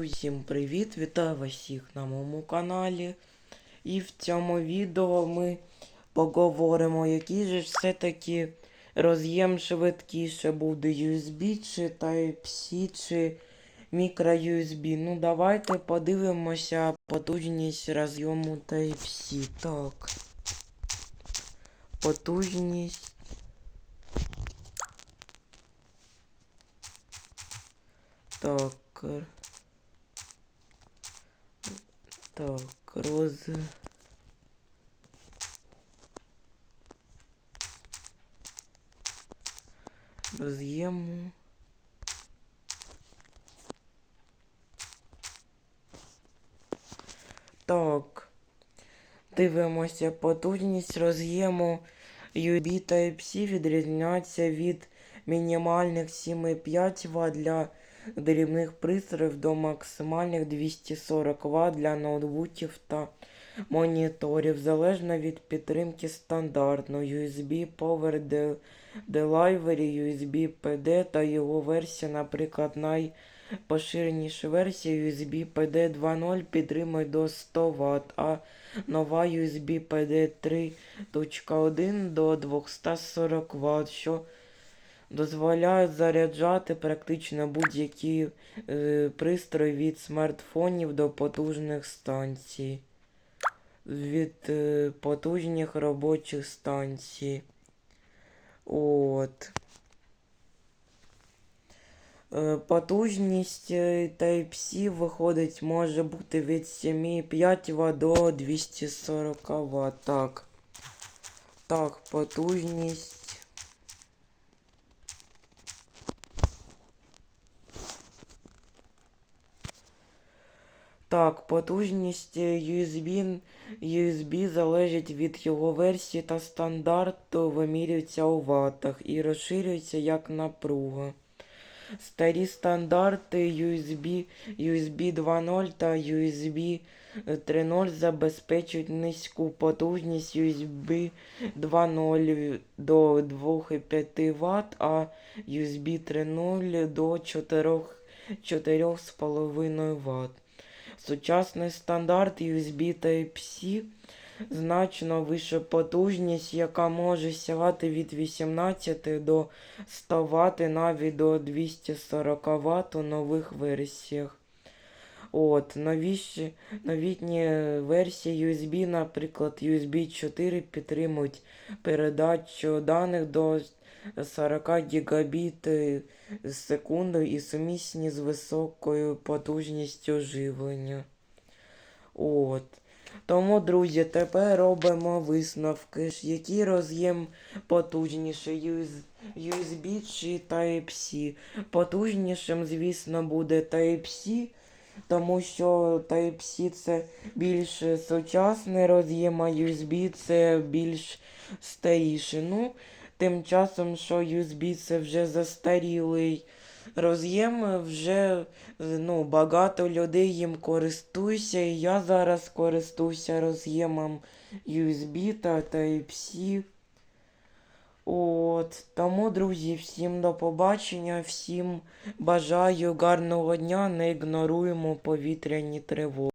Всім привіт! Вітаю вас всіх на моєму каналі. І в цьому відео ми поговоримо, який же все-таки роз'єм швидкіше буде USB чи Type-C чи micro-USB. Ну давайте подивимося потужність роз'єму Type-C. Так. Потужність. Так. Так, роз... Роз'єму. Так. Дивимося, потужність роз'єму USB Type-C відрізняється від мінімальних 7,5 Вт для дрібних пристроїв до максимальних 240 Вт для ноутбуків та моніторів, залежно від підтримки стандартно USB Power De- Delivery, USB PD та його версія, наприклад, найпоширеніша версія USB PD 2.0 підтримує до 100 Вт, а нова USB PD 3.1 до 240 Вт, що дозволяють заряджати практично будь-які е, пристрої від смартфонів до потужних станцій, від е, потужних робочих станцій. От. Е, Потужність е, Type-C виходить може бути від 7,5 Вт до 240 Вт. Так. Так, потужність. Так, потужність USB, USB залежить від його версії та стандарту вимірюється у ваттах і розширюється як напруга. Старі стандарти USB, USB 2.0 та USB 3.0 забезпечують низьку потужність USB 2.0 до 2,5 Вт, а USB 3.0 до 4,5 Вт. Сучасний стандарт USB Type-C значно вища потужність, яка може сягати від 18 до 100 Вт, навіть до 240 Вт у нових версіях. От, новіші, новітні версії USB, наприклад, USB 4 підтримують передачу даних до 40 гігабіт з секунду і сумісні з високою потужністю живлення. От. Тому, друзі, тепер робимо висновки, який роз'єм потужніший USB чи Type-C. Потужнішим, звісно, буде Type-C, тому що Type-C це більш сучасний роз'єм, а USB це більш старіший. Ну, тим часом, що USB це вже застарілий роз'єм, вже ну, багато людей їм користуються. І я зараз користуюся роз'ємом USB та Type-C. От, тому, друзі, всім до побачення, всім бажаю гарного дня, не ігноруємо повітряні тривоги.